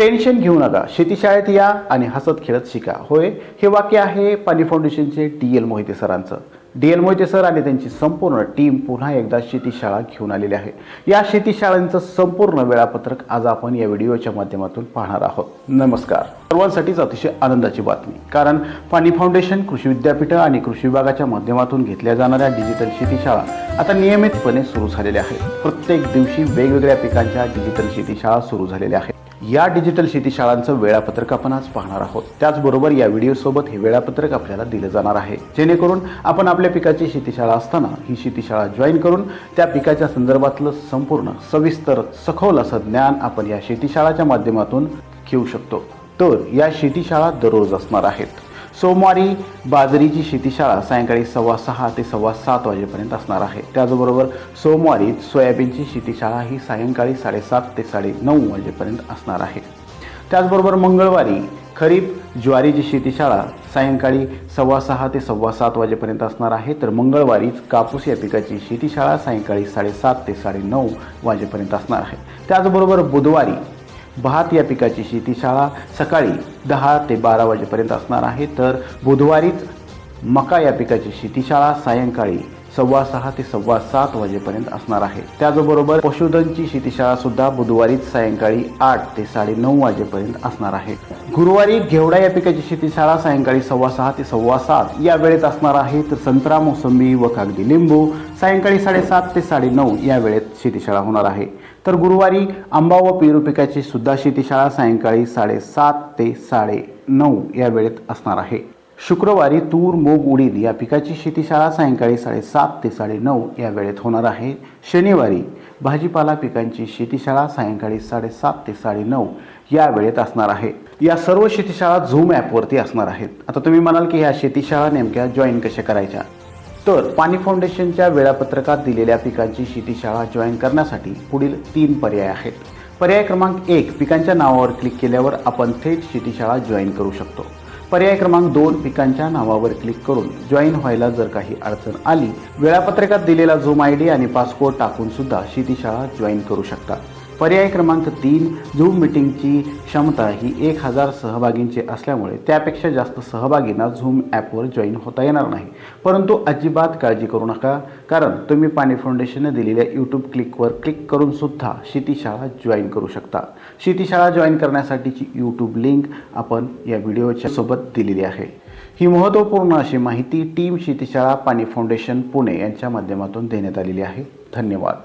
Tension घेऊ नका. शेतीशाळेत या आणि हसत खेळत शिका. होय? हे वाक्य आहे पाणी फाउंडेशनचे डी एल मोहिते सरांचं. डी एल मोहिते सर आणि त्यांची संपूर्ण टीम पुन्हा एकदा शेतीशाळा घेऊन आलेली आहे. या शेतीशाळांचं संपूर्ण वेळापत्रक आज आपण या व्हिडिओच्या माध्यमातून पाहणार आहोत. नमस्कार. सर्वांसाठीच अतिशय आनंदाची बातमी. कारण पाणी फाउंडेशन कृषी विद्यापीठ आणि कृषी विभागाच्या माध्यमातून घेतल्या जाणाऱ्या डिजिटल शेतीशाळा आता नियमितपणे सुरू झालेल्या आहेत. प्रत्येक दिवशी वेगवेगळ्या पिकांच्या डिजिटल शेतीशाळा सुरू झालेल्या आहेत. या डिजिटल शेतीशाळांचं वेळापत्रक आपण आज पाहणार आहोत. त्याचबरोबर या व्हिडिओसोबत हे वेळापत्रक आपल्याला दिलं जाणार आहे. जेणेकरून आपण आपल्या पिकाची शेतीशाळा असताना ही शेतीशाळा जॉईन करून त्या पिकाच्या संदर्भातलं संपूर्ण सविस्तर सखोल असं ज्ञान आपण या शेतीशाळाच्या माध्यमातून घेऊ शकतो. तर या शेतीशाळा दररोज असणार आहेत. सोमवारी बाजरीची शेतीशाळा सायंकाळी सव्वा सहा ते सव्वा सात वाजेपर्यंत असणार आहे. त्याचबरोबर सोमवारी सोयाबीनची शेतीशाळा ही सायंकाळी साडेसात ते साडे नऊ वाजेपर्यंत असणार आहे. त्याचबरोबर मंगळवारी खरीप ज्वारीची शेतीशाळा सायंकाळी सव्वा सहा ते सव्वा सात वाजेपर्यंत असणार आहे. तर मंगळवारीच कापूस या पिकाची शेतीशाळा सायंकाळी साडेसात ते साडेनऊ वाजेपर्यंत असणार आहे. त्याचबरोबर बुधवारी भात या पिकाची शेतीशाळा सकाळी दहा ते बारा वाजेपर्यंत असणार आहे. तर बुधवारीच मका या पिकाची शेतीशाळा सायंकाळी सव्वा सहा ते सव्वा सात वाजेपर्यंत असणार आहे. त्याचबरोबर पशुधनची शेतीशाळा सुद्धा बुधवारीच सायंकाळी आठ ते साडे नऊ वाजेपर्यंत असणार आहे. गुरुवारी घेवडा या पिकाची शेतीशाळा सायंकाळी सव्वा सहा ते सव्वा सात या वेळेत असणार आहे. तर संत्रा मोसंबी व कागदी लिंबू सायंकाळी साडेसात ते साडेनऊ या वेळेत शेतीशाळा होणार आहे. तर गुरुवारी आंबा व पेरू पिकाची सुद्धा शेतीशाळा सायंकाळी साडेसात ते साडे नऊ या वेळेत असणार आहे. शुक्रवारी तूर मूग उडीद या पिकाची शेतीशाळा सायंकाळी साडेसात ते साडेनऊ या वेळेत होणार आहे. शनिवारी भाजीपाला पिकांची शेतीशाळा सायंकाळी साडेसात ते साडेनऊ या वेळेत असणार आहे. या सर्व शेतीशाळा झूम ॲपवरती असणार आहेत. आता तुम्ही म्हणाल की ह्या शेतीशाळा नेमक्या जॉईन कशा करायच्या? तर पाणी फाउंडेशनच्या वेळापत्रकात दिलेल्या पिकांची शेतीशाळा जॉईन करण्यासाठी पुढील तीन पर्याय आहेत. पर्याय क्रमांक एक पिकांच्या नावावर क्लिक केल्यावर आपण थेट शेतीशाळा जॉईन करू शकतो. पर्याय क्रमांक दोन पिकांच्या नावावर क्लिक करून जॉईन व्हायला जर काही अडचण आली वेळापत्रकात दिलेला झूम आय डी आणि पासपोर्ट टाकून सुद्धा शेतीशाळा जॉईन करू शकता. पर्याय क्रमांक तीन झूम मिटिंगची क्षमता ही एक हजार सहभागींची असल्यामुळे त्यापेक्षा जास्त सहभागींना झूम ॲपवर जॉईन होता येणार नाही. परंतु अजिबात काळजी करू नका कारण तुम्ही पाणी फाउंडेशनने दिलेल्या यूट्यूब क्लिकवर क्लिक करून सुद्धा शेतीशाळा जॉईन करू शकता. शेतीशाळा जॉईन करण्यासाठीची यूट्यूब लिंक आपण या व्हिडिओच्या सोबत दिलेली आहे. ही महत्त्वपूर्ण अशी माहिती टीम शेतीशाळा पाणी फाउंडेशन पुणे यांच्या माध्यमातून देण्यात आलेली आहे. धन्यवाद.